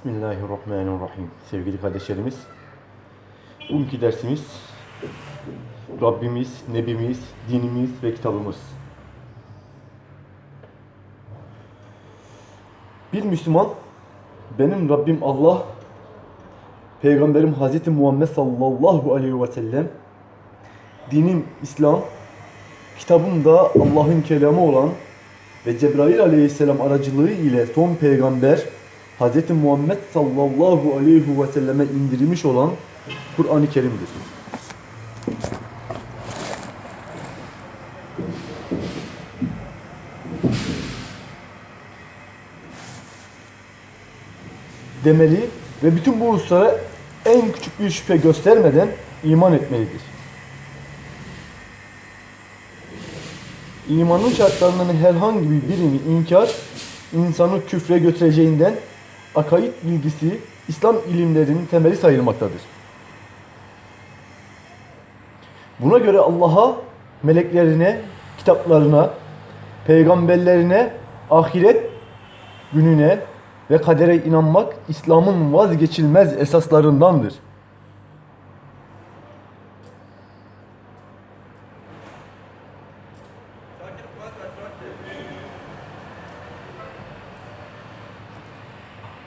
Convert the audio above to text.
Bismillahirrahmanirrahim. Sevgili kardeşlerimiz, bugünkü dersimiz Rabbimiz, Nebimiz, dinimiz ve kitabımız. Bir Müslüman, benim Rabbim Allah, Peygamberim Hz. Muhammed sallallahu aleyhi ve sellem, dinim İslam, kitabım da Allah'ın kelamı olan ve Cebrail aleyhisselam aracılığı ile son peygamber Hz. Muhammed sallallahu aleyhi ve selleme indirilmiş olan Kur'an-ı Kerim'dir. Demeli ve bütün bu hususlara en küçük bir şüphe göstermeden iman etmelidir. İmanın şartlarının herhangi bir birini inkar, insanı küfre götüreceğinden akaid bilgisi İslam ilimlerinin temeli sayılmaktadır. Buna göre Allah'a, meleklerine, kitaplarına, peygamberlerine, ahiret gününe ve kadere inanmak İslam'ın vazgeçilmez esaslarındandır.